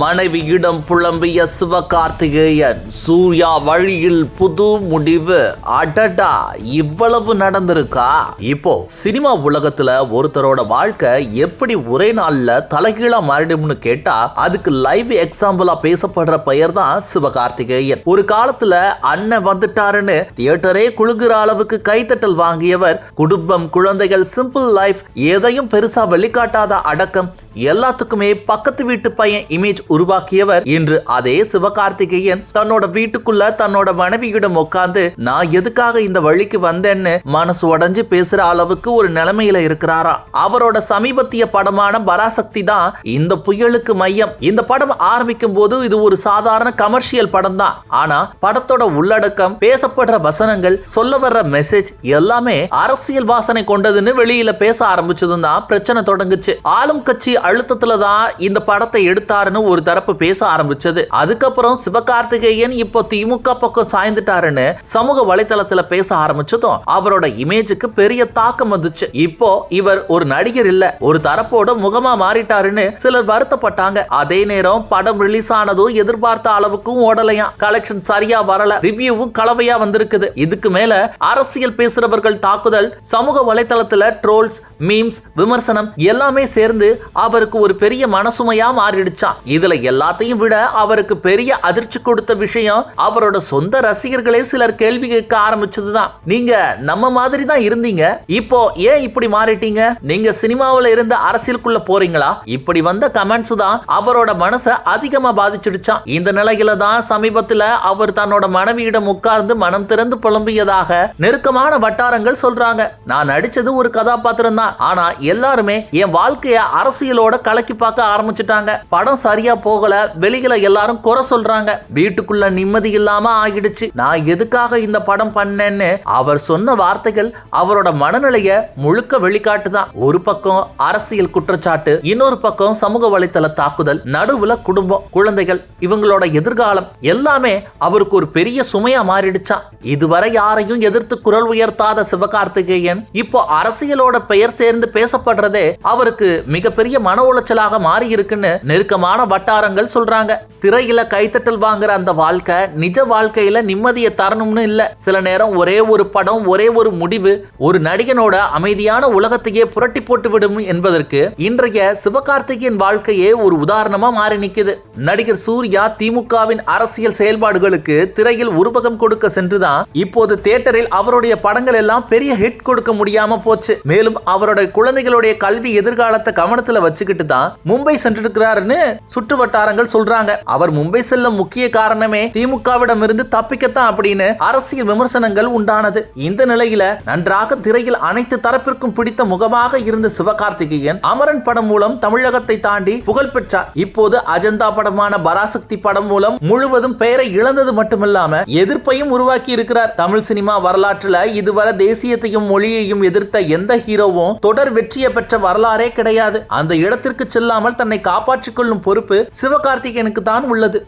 மனைவியிடம் புலம்பிய சிவகார்த்திகேயன் சூர்யா வழியில் புது முடிவு அடடா இவ்வளவு நடந்திருக்கா? இப்போ சினிமா உலகத்துல ஒருத்தரோட வாழ்க்கை எப்படி ஒரே நாள்ல தலைகீழா மாறிடும்னு கேட்டா அதுக்கு லைவ் எக்ஸாம்பிளா பேசப்படுற பெயர் தான் சிவகார்த்திகேயன். ஒரு காலத்துல அண்ணன் வந்துட்டாருன்னு தியேட்டரே குழுகிற அளவுக்கு கைத்தட்டல் வாங்கியவர். குடும்பம் குழந்தைகள் சிம்பிள் லைஃப் எதையும் பெருசா வெளிக்காட்டாத அடக்கம். எல்லாத்துக்குமே பக்கத்து வீட்டு பையன் இமேஜ் உருவாக்கியவர். இன்று அதே சிவகார்த்திகேயன் தன்னோட வீட்டுக்குள்ள தன்னோட மனைவியிடம் உட்கார்ந்து நான் எதுக்காக இந்த வழிக்கு வந்தேன்னு மனசு உடைஞ்சு பேசுற அளவுக்கு ஒரு நிலைமையில இருக்கிறாரா? அவரோட சமீபத்திய படமான பராசக்தி தான் இந்த புயலுக்கு மையம். இந்த படம் ஆரம்பிக்கும் போது இது ஒரு சாதாரண கமர்ஷியல் படம் தான். ஆனா படத்தோட உள்ளடக்கம் பேசப்படுற வசனங்கள் சொல்ல வர்ற மெசேஜ் எல்லாமே அரசியல் வாசனை கொண்டதுன்னு வெளியில பேச ஆரம்பிச்சதும் தான் பிரச்சனை தொடங்குச்சு. ஆளும் கட்சி அழுத்தத்துல தான் இந்த படத்தை எடுத்தாருன்னு ஒரு தரப்பு பேச ஆரம்பிச்சது. அதுக்கப்புறம் சிவகார்த்திகேயன் இப்போ திமுக பக்கம் சாய்ந்துட்டாருன்னு சமூக வலைதளத்துல பேச ஆரம்பிச்சதும் அவரோட இமேஜுக்கு பெரிய தாக்கம் வந்துச்சு. இப்போ இவர் ஒரு நடிகர் இல்ல ஒரு தரப்போட முகமா மாறிட்டாருன்னு சிலர் வருத்தப்பட்டாங்க. அதே நேரம் படம் ரிலீஸ் ஆனதும் எதிர்பார்த்த அளவுக்கும் ஓடலையாம். கலெக்ஷன் சரியா வரல ரிவ்யூவும் கலவையா வந்திருக்குது. இதுக்கு மேல அரசியல் பேசுறவர்கள் தாக்குதல் சமூக வலைதளத்துல ட்ரோல்ஸ் மீம்ஸ் விமர்சனம் எல்லாமே சேர்ந்து அவருக்கு ஒரு பெரிய மனசுமையா மாறிடுச்சாம் இதுல எல்லாத்தையும் விட அவருக்கு பெரிய அதிர்ச்சி கொடுத்த விஷயம் அவரோட சொந்த ரசிகர்களே சிலர் கேள்வி கேட்க ஆரம்பிச்சதுதான். நீங்க நம்ம மாதிரி தான் இருந்தீங்க. இப்போ ஏன் இப்படி மாறிட்டீங்க? நீங்க சினிமாவில இருந்து அரசியலுக்குள்ள போறீங்களா? இப்படி வந்த கமெண்ட்ஸ் தான் அவரோட மனசை அதிகமா பாதிச்சிடுச்சான் இந்த நிலையில தான் சமீபத்துல அவர் தன்னோட மனைவியிடம் உட்கார்ந்து மனம் திறந்து புலம்பியதாக நெருக்கமான வட்டாரங்கள் சொல்றாங்க. நான் நடிச்சது ஒரு கதாபாத்திரம் தான் ஆனா எல்லாருமே என் வாழ்க்கைய அரசியலோட கலக்கி பார்க்க ஆரம்பிச்சுட்டாங்க. படம் சரியா போகல வெளியில எல்லாரும் குறை சொல்றாங்க. வீட்டுக்குள்ள நிம்மதி இல்லாம ஆகிடுச்சு. நான் எதுக்காக இந்த படம் பண்ணேன்னு அவர் சொன்ன வார்த்தைகள் அவரோட மனநிலைய முழுக்க வெளிக்காட்டுதான். ஒரு பக்கம் அரசியல் குற்றச்சாட்டு இன்னொரு பக்கம் சமூக வலைத்தள தாக்குதல் நடுவுல குடும்பம் குழந்தைகள் இவங்களோட எதிர்காலம் எல்லாமே அவருக்கு ஒரு பெரிய சுமையா மாறிடுச்சா? இதுவரை யாரையும் எதிர்த்து குரல் உயர்த்தாத சிவகார்த்திகேயன் இப்போ அரசியலோட பெயர் சேர்ந்து பேசப்படுறதே அவருக்கு மிகப்பெரிய மன உளைச்சலாக மாறி இருக்குன்னு நெருக்கமான வட்டாரங்கள் சொல்றாங்க. திரையில கைத்தட்டல் வாங்குற அந்த வாழ்க்கை நிஜ வாழ்க்கையில நிம்மதியை தரணும்னு இல்ல. சில நேரம் ஒரே ஒரு படம் ஒரே ஒரு முடிவு ஒரு நடிகனோட அமைதியான உலகத்தையே புரட்டி போட்டு விடும் என்பதற்கு இன்றைய சிவகார்த்திகேயன் வாழ்க்கையே ஒரு உதாரணமா மாறி நிக்குது. நடிகர் சூர்யா திமுகவின் அரசியல் செயல்பாடுகளுக்கு திரையில் உருவகம் கொடுக்க சென்றுதான். இப்போது தியேட்டரில் அவருடைய படங்கள் எல்லாம் பெரிய ஹிட் கொடுக்க முடியாம போச்சு. மேலும் அவருடைய குழந்தைகளுடைய கல்வி எதிர்காலத்தை கவனத்துல வச்சு வச்சுக்கிட்டு தான் மும்பை சென்றிருக்கிறாருன்னு சுற்று வட்டாரங்கள் சொல்றாங்க. அவர் மும்பை செல்ல முக்கிய காரணமே திமுகவிடம் இருந்து தப்பிக்கத்தான் அப்படின்னு அரசியல் விமர்சனங்கள் உண்டானது. இந்த நிலையில நன்றாக திரையில் அனைத்து தரப்பிற்கும் பிடித்த முகமாக இருந்த சிவகார்த்திகேயன் அமரன் படம் மூலம் தமிழகத்தை தாண்டி புகழ் பெற்றார். இப்போது அஜந்தா படமான பராசக்தி படம் மூலம் முழுவதும் பெயரை இழந்தது மட்டுமில்லாம எதிர்ப்பையும் உருவாக்கி இருக்கிறார். தமிழ் சினிமா வரலாற்றுல இதுவரை தேசியத்தையும் மொழியையும் எதிர்த்த எந்த ஹீரோவும் தொடர் வெற்றியை பெற்ற வரலாறே கிடையாது. அந்த இடத்திற்கு செல்லாமல் தன்னை காப்பாற்றிக் கொள்ளும் பொறுப்பு சிவகார்த்திகேயனுக்கு தான் உள்ளது.